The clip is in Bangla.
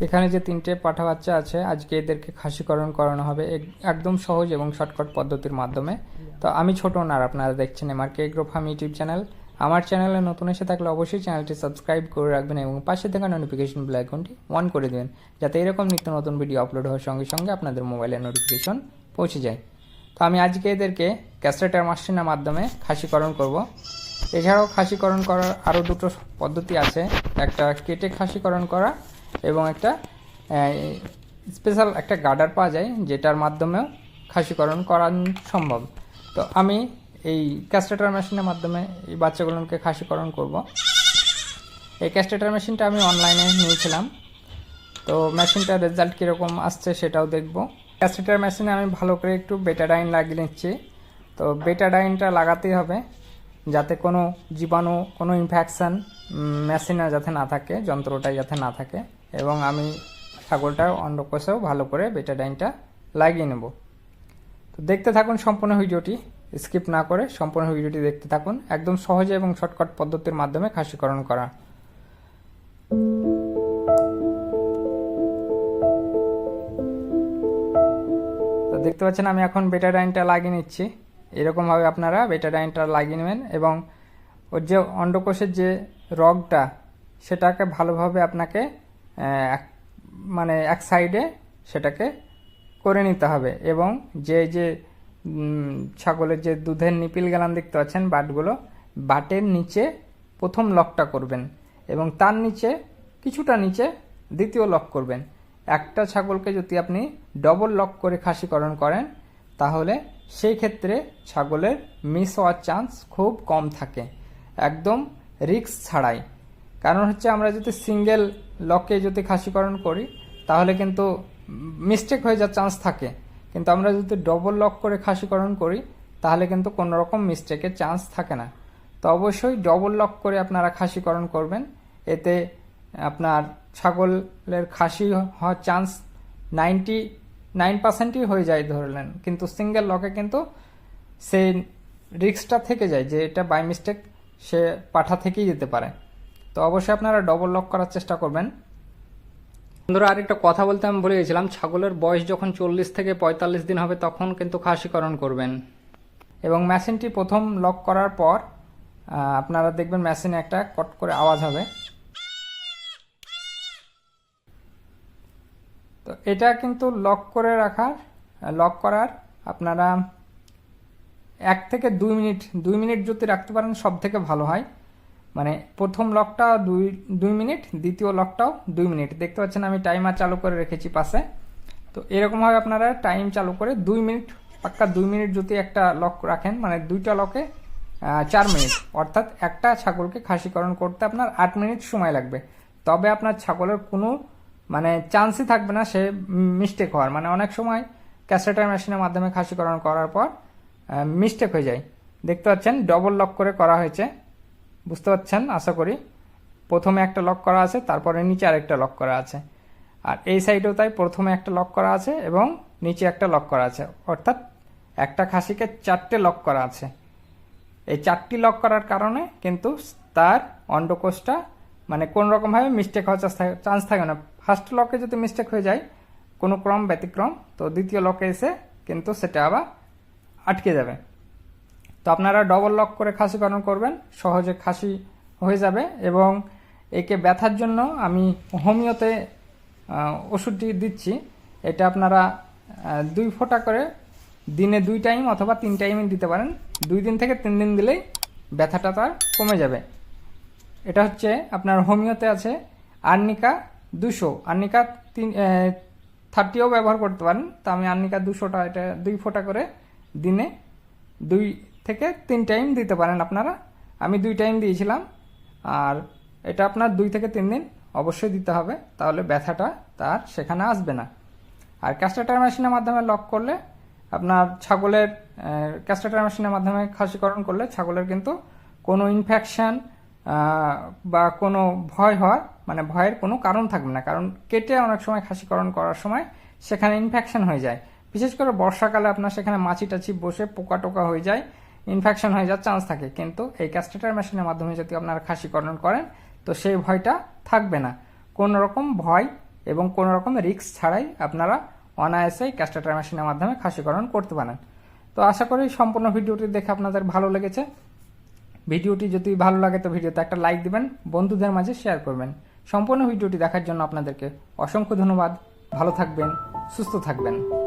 এখানে যে তিনটে পাঠা বাচ্চা আছে, আজকে এদেরকে খাসিকরণ করানো হবে এক- একদম সহজ এবং শর্টকাট পদ্ধতির মাধ্যমে। তো আমি ছোট আর আপনারা দেখছেন MR K grow farm YouTube channel আমার চ্যানেলে নতুন এসে থাকলে অবশ্যই চ্যানেলটি সাবস্ক্রাইব করে রাখবেন এবং পাশে থাকা নোটিফিকেশন বেল আইকনটি অন করে দেবেন, যাতে এরকম নিত্য নতুন ভিডিও আপলোড হওয়ার সঙ্গে সঙ্গে আপনাদের মোবাইলে নোটিফিকেশন পৌঁছে যায়। তো আমি আজকে এদেরকে ক্যাসেটার মেশিনের মাধ্যমে খাসিকরণ করব। এছাড়াও খাসিকরণ করার আরও দুটো পদ্ধতি আছে। একটা কেটে খাসিকরণ করা এবং একটা স্পেশাল একটা গার্ডার পাওয়া যায়, যেটার মাধ্যমেও খাসিকরণ করা সম্ভব। তো আমি এই ক্যাস্টেটার মেশিনের মাধ্যমে এই বাচ্চাগুলোকে খাসিকরণ করব। এই ক্যাস্টেটার মেশিনটা আমি অনলাইনে নিয়েছিলাম। তো মেশিনটার রেজাল্ট কীরকম আসছে সেটাও দেখব। ক্যাস্টেটার মেশিনে আমি ভালো করে একটু বেটাডাইন লাগিয়ে নিচ্ছি। তো বেটাডাইনটা লাগাতেই হবে, যাতে কোনো জীবাণু, কোনো ইনফেকশান মেশিনে যাতে না থাকে, যন্ত্রটাই যাতে না থাকে। এবং আমি ছাগলটার অন্ডকোষেও ভালো করে বেটাডাইনটা লাগিয়ে নেব। তো দেখতে থাকুন সম্পূর্ণ ভিডিওটি স্কিপ না করে সম্পূর্ণ ভিডিওটি দেখতে থাকুন, একদম সহজে এবং শর্টকাট পদ্ধতির মাধ্যমে খাসিকরণ করা। তো দেখতে পাচ্ছেন আমি এখন বেটা ডাইনটা লাগিয়ে নিচ্ছি। এরকমভাবে আপনারা বেটা ডাইনটা লাগিয়ে নেবেন এবং ওর যে অন্ডকোষের যে রগটা, সেটাকে ভালোভাবে আপনাকে এক- মানে এক সাইডে সেটাকে করে নিতে হবে এবং যে যে ছাগলের যে দুধের নিপিল গেলান দেখতে পাচ্ছেন, বাটগুলো, বাটের নিচে প্রথম লকটা করবেন এবং তার নিচে, কিছুটা নিচে দ্বিতীয় লক করবেন। একটা ছাগলকে যদি আপনি ডবল লক করে খাসিকরণ করেন, তাহলে সেই ক্ষেত্রে ছাগলের মিস হওয়ার চান্স খুব কম থাকে। একদম রিস্ক ছাড়াই। কারণ হচ্ছে আমরা যদি সিঙ্গেল লকে যদি খাসিকরণ করি, তাহলে কিন্তু মিস্টেক হয়ে যাওয়ার চান্স থাকে। কিন্তু আমরা যদি ডবল লক করে খাসিকরণ করি, তাহলে কিন্তু কোনো রকম মিস্টেকের চান্স থাকে না। তো অবশ্যই ডবল লক করে আপনারা খাসিকরণ করবেন। এতে আপনার ছাগলের খাসি হওয়ার চান্স নাইনটি নাইন পার্সেন্টই হয়ে যায় ধরলেন। কিন্তু সিঙ্গেল লকে কিন্তু সেই রিক্সটা থেকে যায় যে এটা বাই মিস্টেক সে পাঠা থেকেই যেতে পারে। তো অবশ্যই আপনারা ডবল লক করার চেষ্টা করবেন। বন্ধুরা, আরেকটা কথা বলতে আমি ভুলে গেছিলাম, ছাগলের বয়স যখন চল্লিশ থেকে পঁয়তাল্লিশ দিন হবে, তখন কিন্তু খাসিকরণ করবেন। এবং মেশিনটি প্রথম লক করার পর আপনারা দেখবেন মেশিনে একটা কট করে আওয়াজ হবে। তো এটা কিন্তু লক করে রাখার লক করার আপনারা এক থেকে দুই মিনিট দুই মিনিট যদি রাখতে পারেন সব থেকে ভালো হয়। মানে প্রথম লকটা দুই দুই মিনিট দ্বিতীয় লকটাও দুই মিনিট দেখতে পাচ্ছেন আমি টাইমার চালু করে রেখেছি পাশে। তো এরকমভাবে আপনারা টাইম চালু করে দুই মিনিট পাক্কা দুই মিনিট যদি একটা লক রাখেন মানে দুইটা লকে চার মিনিট অর্থাৎ একটা ছাগলকে খাসিকরণ করতে আপনার আট মিনিট সময় লাগবে। তবে আপনার ছাগলের কোনো মানে চান্সই থাকবে না সে মিস্টেক হওয়ার। মানে অনেক সময় ক্যাসেটার মেশিনের মাধ্যমে খাসিকরণ করার পর মিস্টেক হয়ে যায়। দেখতে পাচ্ছেন ডবল লক করে করা হয়েছে। বুঝতে পারছেন? আশা করি। প্রথমে একটা লক করা আছে, তারপরে নিচে আরেকটা লক করা আছে। আর এই সাইডেও তাই প্রথমে একটা লক করা আছে এবং নিচে একটা লক করা আছে। অর্থাৎ একটা খাসিকে চারটে লক করা আছে। এই চারটি লক করার কারণে কিন্তু তার অন্ডকোষটা মানে কোন রকমভাবে মিস্টেক হওয়ার চান্স থাকে না। ফার্স্ট লকে যদি মিস্টেক হয়ে যায়, কোনো ক্রম ব্যতিক্রম, তো দ্বিতীয় লকে এসে কিন্তু সেটা আবার আটকে যাবে। তো আপনারা ডবল লক করে খাসিকরণ করবেন, সহজে খাসি হয়ে যাবে এবং একে ব্যথার জন্য আমি হোমিওতে ওষুধটি দিচ্ছি। এটা আপনারা দুই ফোঁটা করে দিনে দুই টাইম অথবা তিন টাইমে দিতে পারেন। দুই দিন থেকে তিন দিন দিলেই ব্যথাটা তার কমে যাবে। এটা হচ্ছে আপনার হোমিওতে আছে আর্নিকা দুশো। আর্নিকা তিন থার্টিও ব্যবহার করতে পারেন। তো আমি আর্নিকা দুশোটা, এটা দুই ফোঁটা করে দিনে দুই থেকে তিন টাইম দিতে পারেন আপনারা। আমি দুই টাইম দিয়েছিলাম, আর এটা আপনার দুই থেকে তিন দিন অবশ্যই দিতে হবে, তাহলে ব্যথাটা তার সেখানে আসবে না। আর ক্যাস্টাটার মেশিনের মাধ্যমে লক করলে আপনার ছাগলের ক্যাস্টাটার মেশিনের মাধ্যমে খাসিকরণ করলে ছাগলের কিন্তু কোনো ইনফেকশন বা কোনো ভয় হওয়ার মানে ভয়ের কোনো কারণ থাকবে না। কারণ কেটে অনেক সময় খাসিকরণ করার সময় সেখানে ইনফেকশন হয়ে যায়। বিশেষ করে বর্ষাকালে আপনার সেখানে মাছি টাছি বসে পোকা টোকা হয়ে যায় ইনফেকশন হয়ে যাওয়ার চান্স থাকে। কিন্তু এই ক্যাস্টেটার মেশিনের মাধ্যমে যদি আপনারা খাসিকরণ করেন, তো সেই ভয়টা থাকবে না। কোনো রকম ভয় এবং কোনো রকম রিস্ক ছাড়াই আপনারা অনায়াসেই ক্যাস্টাটার মেশিনের মাধ্যমে খাসিকরণ করতে পারেন। তো আশা করি সম্পূর্ণ ভিডিওটি দেখে আপনাদের ভালো লেগেছে। ভিডিওটি যদি ভালো লাগে, তো ভিডিওতে একটা লাইক দিবেন, বন্ধুদের মাঝে শেয়ার করবেন। সম্পূর্ণ ভিডিওটি দেখার জন্য আপনাদেরকে অসংখ্য ধন্যবাদ। ভালো থাকবেন, সুস্থ থাকবেন।